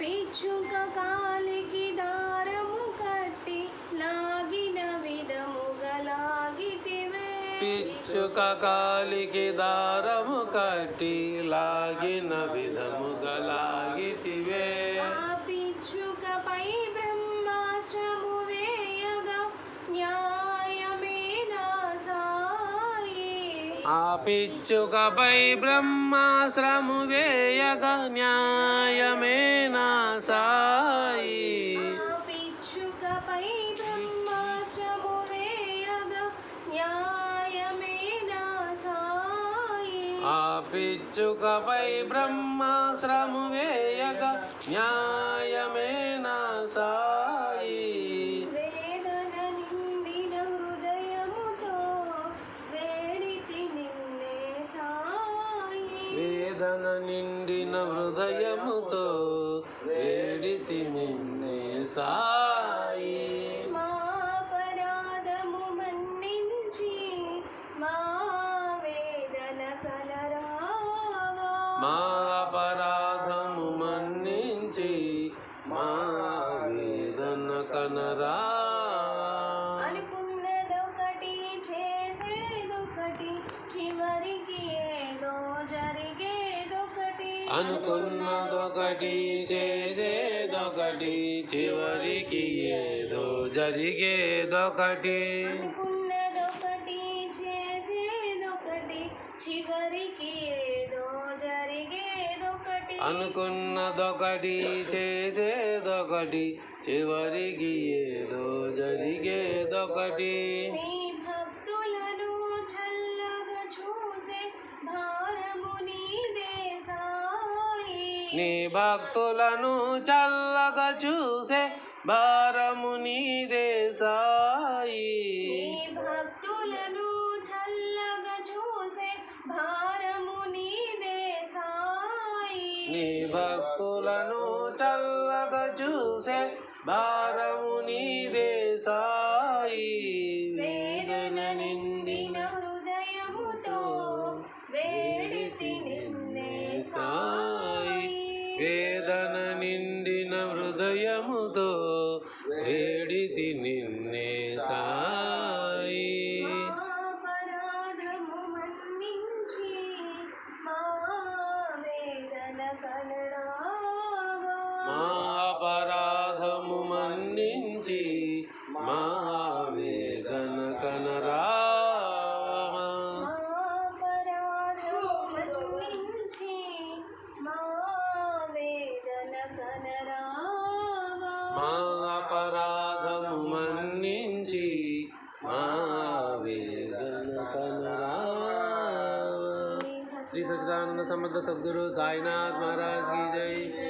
పిచ్చుక కాలికి దారము కట్టి లాగిన విధముగా లాగితివే. పిచ్చుక కాలికి దారము కట్టి లాగిన విధముగా లాగితివే. ఆ పిచ్చుకపై బ్రహ్మాశ్రము ఆ పిచ్చుకపై బ్రహ్మాశ్రము వేయగా న్యాయమే నా సాయి. పిచ్చుకపై బ్రహ్మాశ్రము వేయగా న్యాయమేనా సాయి. ఆ పిచ్చుకపై బ్రహ్మాశ్రము వేయగా న్యాయమే వేదన నిండిన హృదయముతో వేడితి నిన్నే సాయి. మా అపరాధము మన్నించి మా వేదన కలరావా. మా అపరాధము మన్నించి మా వేదన కనరా అనుకున్నదొకటి చేసేదొకటి చివరికి ఏదో జరిగేదొకటి. అనుకున్నదొకటి చేసేదొకటి చివరికి ఏదో జరిగేదొకటి. అనుకున్నదొకటి చేసేదొకటి చివరికి ఏదో జరిగేదొకటి. నీ భక్తులను చల్లగా చూసే భారము నీదే సాయి. నీ భక్తులను చల్లగా చూసే భారము నీదే సాయి. నీ భక్తులను చల్లగా చూసే భారము నీదే సాయి. వేదన నిండిన హృదయముతో వేడితి నిన్నే సాయి. మా అపరాధము మన్నించి మా మా అపరాధము మన్నించి మా వేదన శ్రీ సచిదానంద సమర్థ సద్గురు సాయినాథ్ మహారాజ్ జై.